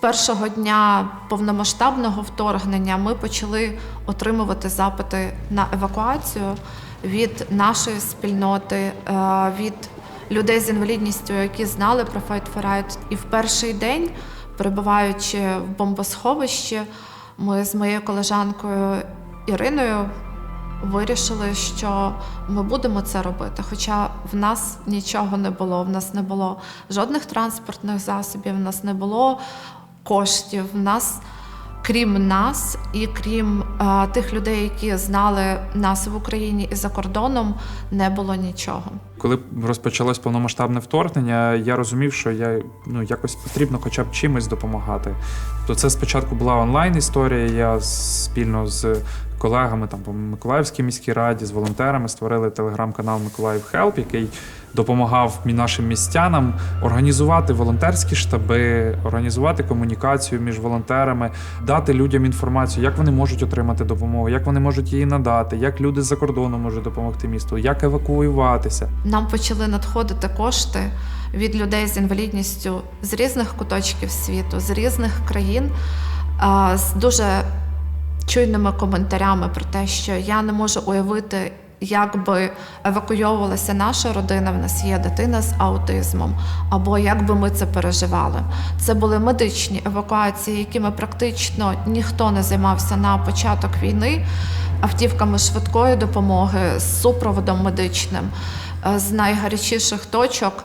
першого дня повномасштабного вторгнення ми почали отримувати запити на евакуацію від нашої спільноти, е, від людей з інвалідністю, які знали про Fight for Right. І в перший день, перебуваючи в бомбосховищі, ми з моєю колежанкою Іриною вирішили, що ми будемо це робити. Хоча в нас нічого не було, в нас не було жодних транспортних засобів, в нас не було коштів. Нас, крім нас і крім е, тих людей, які знали нас в Україні і за кордоном, не було нічого. Коли розпочалось повномасштабне вторгнення, я розумів, що я ну якось потрібно хоча б чимось допомагати. То це спочатку була онлайн історія. Я спільно з колегами там по Миколаївській міській раді, з волонтерами створили телеграм-канал Миколаїв Хелп, який допомагав нашим містянам організувати волонтерські штаби, організувати комунікацію між волонтерами, дати людям інформацію, як вони можуть отримати допомогу, як вони можуть її надати, як люди з-за кордону можуть допомогти місту, як евакуюватися. Нам почали надходити кошти від людей з інвалідністю з різних куточків світу, з різних країн, з дуже чуйними коментарями про те, що я не можу уявити, як би евакуйовувалася наша родина. В нас є дитина з аутизмом, або як би ми це переживали. Це були медичні евакуації, якими практично ніхто не займався на початок війни, автівками швидкої допомоги з супроводом медичним. е, З найгарячіших точок